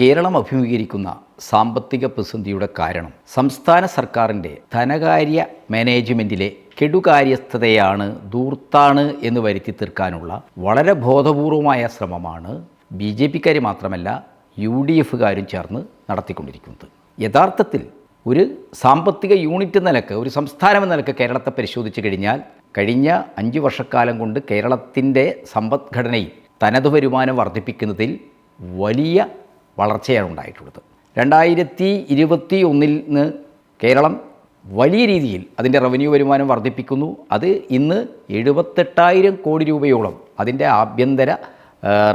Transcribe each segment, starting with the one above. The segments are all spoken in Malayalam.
കേരളം അഭിമുഖീകരിക്കുന്ന സാമ്പത്തിക പ്രതിസന്ധിയുടെ കാരണം സംസ്ഥാന സർക്കാരിന്റെ ധനകാര്യ മാനേജ്മെന്റിലെ കെടുകാര്യസ്ഥതയാണ് ദൂർത്താണ് എന്ന് വരുത്തി തീർക്കാനുള്ള വളരെ ബോധപൂർവമായ ശ്രമമാണ് ബി ജെ പിക്കാർ മാത്രമല്ല യു ഡി എഫുകാരും ചേർന്ന് നടത്തിക്കൊണ്ടിരിക്കുന്നത്. യഥാർത്ഥത്തിൽ ഒരു സാമ്പത്തിക യൂണിറ്റ് നിലയ്ക്ക് ഒരു സംസ്ഥാനം എന്ന നിലയ്ക്ക് കേരളത്തെ പരിശോധിച്ച് കഴിഞ്ഞാൽ കഴിഞ്ഞ അഞ്ച് വർഷക്കാലം കൊണ്ട് കേരളത്തിന്റെ സമ്പദ്ഘടനയിൽ തനത് വരുമാനം വർദ്ധിപ്പിക്കുന്നതിൽ വലിയ വളർച്ചയാണ് ഉണ്ടായിട്ടുള്ളത്. രണ്ടായിരത്തി ഇരുപത്തി ഒന്നിൽ നിന്ന് കേരളം വലിയ രീതിയിൽ അതിന്റെ റവന്യൂ വരുമാനം വർദ്ധിപ്പിക്കുന്നു. അത് ഇന്ന് എഴുപത്തെട്ടായിരം കോടി രൂപയോളം അതിന്റെ ആഭ്യന്തര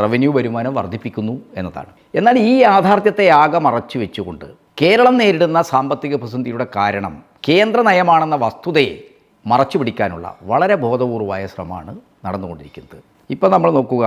റവന്യൂ വരുമാനം വർദ്ധിപ്പിക്കുന്നു എന്നതാണ്. എന്നാൽ ഈ യാഥാർത്ഥ്യത്തെ ആകെ മറച്ചു വെച്ചുകൊണ്ട് കേരളം നേരിടുന്ന സാമ്പത്തിക പ്രതിസന്ധിയുടെ കാരണം കേന്ദ്ര നയമാണെന്ന വസ്തുതയെ മറച്ചു പിടിക്കാനുള്ള വളരെ ബോധപൂർവമായ ശ്രമമാണ് നടന്നുകൊണ്ടിരിക്കുന്നത്. ഇപ്പോൾ നമ്മൾ നോക്കുക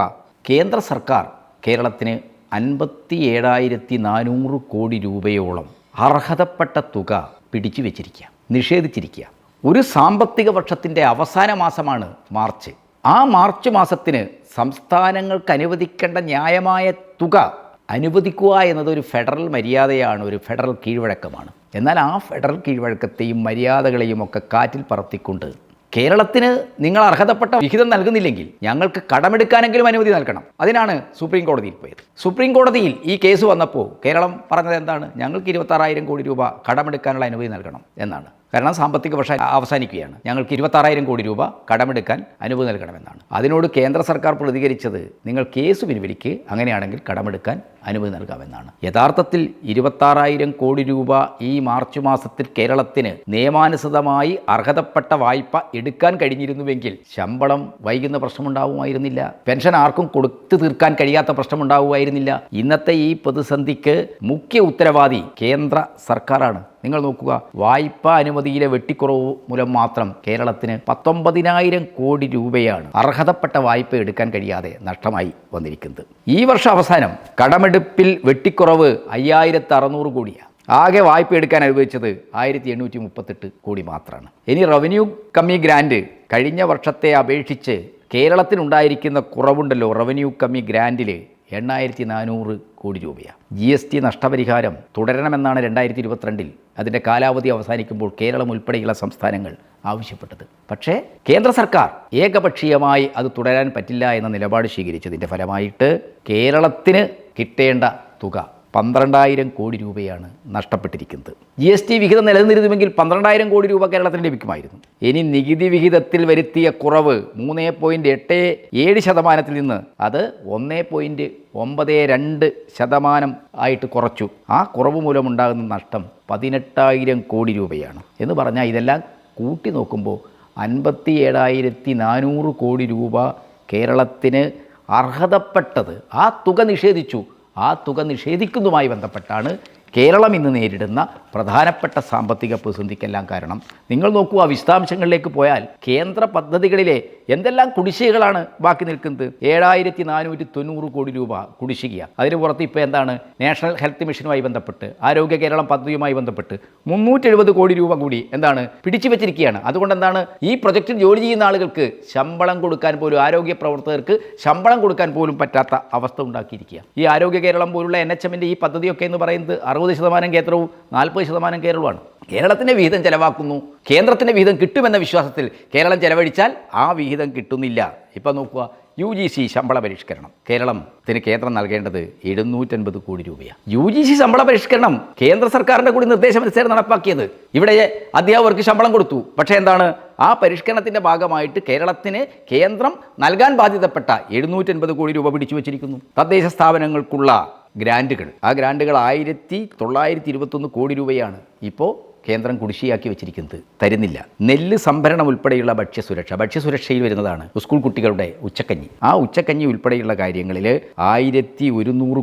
കേന്ദ്ര സർക്കാർ കേരളത്തിന് അൻപത്തി ഏഴായിരത്തി നാനൂറ് കോടി രൂപയോളം അർഹതപ്പെട്ട തുക പിടിച്ചു വെച്ചിരിക്കുക നിഷേധിച്ചിരിക്കുക. ഒരു സാമ്പത്തിക വർഷത്തിന്റെ അവസാന മാസമാണ് മാർച്ച്. ആ മാർച്ച് മാസത്തിന് സംസ്ഥാനങ്ങൾക്ക് അനുവദിക്കേണ്ട ന്യായമായ തുക അനുവദിക്കുക എന്നത് ഒരു ഫെഡറൽ മര്യാദയാണ് ഒരു ഫെഡറൽ കീഴ്വഴക്കമാണ്. എന്നാൽ ആ ഫെഡറൽ കീഴ്വഴക്കത്തെയും മര്യാദകളെയും ഒക്കെ കാറ്റിൽ പറത്തിക്കൊണ്ട് കേരളത്തിന് നിങ്ങൾ അർഹതപ്പെട്ട വിഹിതം നൽകുന്നില്ലെങ്കിൽ ഞങ്ങൾക്ക് കടമെടുക്കാനെങ്കിലും അനുമതി നൽകണം. അതിനാണ് സുപ്രീം കോടതിയിൽ പോയത്. സുപ്രീം കോടതിയിൽ ഈ കേസ് വന്നപ്പോൾ കേരളം പറഞ്ഞത് എന്താണ്? ഞങ്ങൾക്ക് ഇരുപത്താറായിരം കോടി രൂപ കടമെടുക്കാനുള്ള അനുമതി നൽകണം എന്നാണ്. കാരണം സാമ്പത്തിക വർഷം അവസാനിക്കുകയാണ്. ഞങ്ങൾക്ക് ഇരുപത്താറായിരം കോടി രൂപ കടമെടുക്കാൻ അനുമതി നൽകണമെന്നാണ്. അതിനോട് കേന്ദ്ര സർക്കാർ പ്രതികരിച്ചത് നിങ്ങൾ കേസ് പിൻവലിക്ക് അങ്ങനെയാണെങ്കിൽ കടമെടുക്കാൻ അനുമതി നൽകാമെന്നാണ്. യഥാർത്ഥത്തിൽ ഇരുപത്താറായിരം കോടി രൂപ ഈ മാർച്ച് മാസത്തിൽ കേരളത്തിന് നിയമാനുസൃതമായി അർഹതപ്പെട്ട വായ്പ എടുക്കാൻ കഴിഞ്ഞിരുന്നുവെങ്കിൽ ശമ്പളം വൈകുന്ന പ്രശ്നമുണ്ടാവുമായിരുന്നില്ല. പെൻഷൻ ആർക്കും കൊടുത്തു തീർക്കാൻ കഴിയാത്ത പ്രശ്നമുണ്ടാവുമായിരുന്നില്ല. ഇന്നത്തെ ഈ പ്രതിസന്ധിക്ക് മുഖ്യ ഉത്തരവാദി കേന്ദ്ര സർക്കാരാണ്. നിങ്ങൾ നോക്കുക വായ്പാ അനുമതിയിലെ വെട്ടിക്കുറവ് മൂലം മാത്രം കേരളത്തിന് പത്തൊമ്പതിനായിരം കോടി രൂപയാണ് അർഹതപ്പെട്ട വായ്പ എടുക്കാൻ കഴിയാതെ നഷ്ടമായി വന്നിരിക്കുന്നത്. ഈ വർഷ അവസാനം കടമെടുപ്പിൽ വെട്ടിക്കുറവ് അയ്യായിരത്തി അറുന്നൂറ് കോടിയാണ് ആകെ വായ്പ എടുക്കാൻ അനുവദിച്ചത് ആയിരത്തി എണ്ണൂറ്റി മുപ്പത്തെട്ട് കോടി മാത്രമാണ് ഇനി റവന്യൂ കമ്മി ഗ്രാൻഡ് കഴിഞ്ഞ വർഷത്തെ അപേക്ഷിച്ച് കേരളത്തിനുണ്ടായിരിക്കുന്ന കുറവുണ്ടല്ലോ റവന്യൂ കമ്മി ഗ്രാൻഡിൽ എണ്ണായിരത്തി നാനൂറ് കോടി രൂപയാണ് ജി എസ് ടി നഷ്ടപരിഹാരം തുടരണമെന്നാണ് രണ്ടായിരത്തി ഇരുപത്തിരണ്ടിൽ അതിന്റെ കാലാവധി അവസാനിക്കുമ്പോൾ കേരളം ഉൾപ്പെടെയുള്ള സംസ്ഥാനങ്ങൾ ആവശ്യപ്പെട്ടത്. പക്ഷേ കേന്ദ്ര സർക്കാർ ഏകപക്ഷീയമായി അത് തുടരാൻ പറ്റില്ല എന്ന നിലപാട് സ്വീകരിച്ചതിന്റെ ഫലമായിട്ട് കേരളത്തിന് കിട്ടേണ്ട തുക പന്ത്രണ്ടായിരം കോടി രൂപയാണ് നഷ്ടപ്പെട്ടിരിക്കുന്നത്. ജി എസ് ടി വിഹിതം നിലനിന്നിരുന്നുവെങ്കിൽ പന്ത്രണ്ടായിരം കോടി രൂപ കേരളത്തിന് ലഭിക്കുമായിരുന്നു. ഇനി നികുതി വിഹിതത്തിൽ വരുത്തിയ കുറവ് മൂന്ന് പോയിന്റ് എട്ട് ഏഴ് ശതമാനത്തിൽ നിന്ന് അത് ഒന്ന് പോയിന്റ് ഒമ്പത് രണ്ട് ശതമാനം ആയിട്ട് കുറച്ചു. ആ കുറവ് മൂലമുണ്ടാകുന്ന നഷ്ടം പതിനെട്ടായിരം കോടി രൂപയാണ്. എന്ന് പറഞ്ഞാൽ ഇതെല്ലാം കൂട്ടി നോക്കുമ്പോൾ അൻപത്തി ഏഴായിരത്തി നാനൂറ് കോടി രൂപ കേരളത്തിന് അർഹതപ്പെട്ടത് ആ തുക നിഷേധിച്ചു. ആ തുക നിഷേധിക്കുന്നതുമായി ബന്ധപ്പെട്ടാണ് കേരളം ഇന്ന് നേരിടുന്ന പ്രധാനപ്പെട്ട സാമ്പത്തിക പ്രതിസന്ധിക്കെല്ലാം കാരണം. നിങ്ങൾ നോക്കൂ ആ വിശദാംശങ്ങളിലേക്ക് പോയാൽ കേന്ദ്ര പദ്ധതികളിലെ എന്തെല്ലാം കുടിശ്ശികകളാണ് ബാക്കി നിൽക്കുന്നത്? ഏഴായിരത്തി നാനൂറ്റി തൊണ്ണൂറ് കോടി രൂപ കുടിശ്ശിക അതിന് പുറത്ത് ഇപ്പോൾ എന്താണ്? നാഷണൽ ഹെൽത്ത് മിഷനുമായി ബന്ധപ്പെട്ട് ആരോഗ്യ കേരളം പദ്ധതിയുമായി ബന്ധപ്പെട്ട് മുന്നൂറ്റി എഴുപത് കോടി രൂപ കൂടി എന്താണ് പിടിച്ചു വെച്ചിരിക്കുകയാണ്. അതുകൊണ്ട് എന്താണ്? ഈ പ്രൊജക്റ്റിൽ ജോലി ചെയ്യുന്ന ആളുകൾക്ക് ശമ്പളം കൊടുക്കാൻ പോലും ആരോഗ്യ പ്രവർത്തകർക്ക് ശമ്പളം കൊടുക്കാൻ പോലും പറ്റാത്ത അവസ്ഥ ഉണ്ടാക്കിയിരിക്കുക ഈ ആരോഗ്യ കേരളം പോലുള്ള എൻ എച്ച് എമ്മിന്റെ ഈ പദ്ധതിയൊക്കെ എന്ന് പറയുന്നത് അറുപത് ശതമാനം കേന്ദ്രവും നാൽപ്പത് ശതമാനം കേരളമാണ് കേരളത്തിന്റെ വിഹിതം ചെലവാക്കുന്നു. കേന്ദ്രത്തിന്റെ വിഹിതം കിട്ടുമെന്ന വിശ്വാസത്തിൽ കേരളം ചെലവഴിച്ചാൽ ആ വിഹിതം കിട്ടുന്നില്ല. ഇപ്പം നോക്കുക യു ജി സി ശമ്പള പരിഷ്കരണം. കേരളത്തിന് കേന്ദ്രം നൽകേണ്ടത് എഴുന്നൂറ്റൻപത് കോടി രൂപയാണ് യു ജി സി ശമ്പള പരിഷ്കരണം കേന്ദ്ര സർക്കാരിന്റെ കൂടി നിർദ്ദേശമനുസരിച്ച് നടപ്പാക്കിയത്. ഇവിടെ അധ്യാപകർക്ക് ശമ്പളം കൊടുത്തു. പക്ഷേ എന്താണ് ആ പരിഷ്കരണത്തിന്റെ ഭാഗമായിട്ട് കേരളത്തിന് കേന്ദ്രം നൽകാൻ ബാധ്യതപ്പെട്ട എഴുന്നൂറ്റൻപത് കോടി രൂപ പിടിച്ചു വച്ചിരിക്കുന്നു. തദ്ദേശ സ്ഥാപനങ്ങൾക്കുള്ള ഗ്രാൻഡുകൾ ആ ഗ്രാൻഡുകൾ ആയിരത്തി തൊള്ളായിരത്തി ഇരുപത്തൊന്ന് കോടി രൂപയാണ്. ഇപ്പോൾ കേന്ദ്രം കുടിശ്ശിയാക്കി വെച്ചിരിക്കുന്നത് തരുന്നില്ല. നെല്ല് സംഭരണം ഉൾപ്പെടെയുള്ള ഭക്ഷ്യസുരക്ഷ. ഭക്ഷ്യസുരക്ഷയിൽ വരുന്നതാണ് സ്കൂൾ കുട്ടികളുടെ ഉച്ചക്കഞ്ഞി. ആ ഉച്ചക്കഞ്ഞി ഉൾപ്പെടെയുള്ള കാര്യങ്ങളിൽ ആയിരത്തി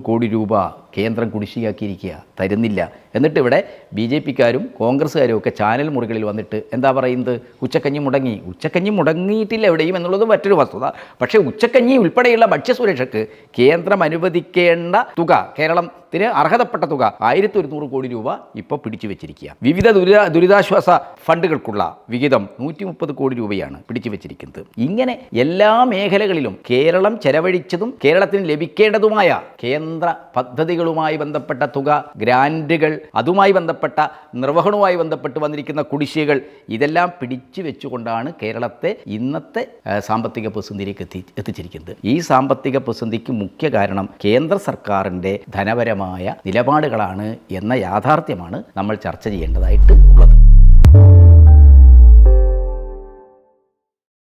കോടി രൂപ കേന്ദ്രം കുടിശ്ശിയാക്കിയിരിക്കുക തരുന്നില്ല. എന്നിട്ട് ഇവിടെ ബി ജെ പിക്കാരും കോൺഗ്രസ്സുകാരും ഒക്കെ ചാനൽ മുറികളിൽ വന്നിട്ട് എന്താ പറയുന്നത്? ഉച്ചക്കഞ്ഞി മുടങ്ങി. ഉച്ചക്കഞ്ഞി മുടങ്ങിയിട്ടില്ല എവിടെയും എന്നുള്ളത് മറ്റൊരു വസ്തുത. പക്ഷേ ഉച്ചക്കഞ്ഞി ഉൾപ്പെടെയുള്ള ഭക്ഷ്യസുരക്ഷയ്ക്ക് കേന്ദ്രം അനുവദിക്കേണ്ട തുക കേരളത്തിന് അർഹതപ്പെട്ട തുക ആയിരത്തി ഒരുന്നൂറ് കോടി രൂപ ഇപ്പോൾ പിടിച്ചു വെച്ചിരിക്കുക വിവിധ ദുരിത ദുരിതാശ്വാസ ഫണ്ടുകൾക്കുള്ള വിഹിതം നൂറ്റി മുപ്പത് കോടി രൂപയാണ് പിടിച്ചു വെച്ചിരിക്കുന്നത് ഇങ്ങനെ എല്ലാ മേഖലകളിലും കേരളം ചെലവഴിച്ചതും കേരളത്തിന് ലഭിക്കേണ്ടതുമായ കേന്ദ്ര പദ്ധതികൾ പദ്ധതികളുമായി ബന്ധപ്പെട്ട തുക ഗ്രാൻഡുകൾ അതുമായി ബന്ധപ്പെട്ട നിർവഹണവുമായി ബന്ധപ്പെട്ട് വന്നിരിക്കുന്ന കുടിശ്ശികൾ ഇതെല്ലാം പിടിച്ചു വെച്ചുകൊണ്ടാണ് കേരളത്തെ ഇന്നത്തെ സാമ്പത്തിക പ്രതിസന്ധിയിലേക്ക് എത്തി എത്തിച്ചിരിക്കുന്നത്. ഈ സാമ്പത്തിക പ്രതിസന്ധിക്ക് മുഖ്യ കാരണം കേന്ദ്ര സർക്കാരിന്റെ ധനപരമായ നിലപാടുകളാണ് എന്ന യാഥാർത്ഥ്യമാണ് നമ്മൾ ചർച്ച ചെയ്യേണ്ടതായിട്ട് ഉള്ളത്.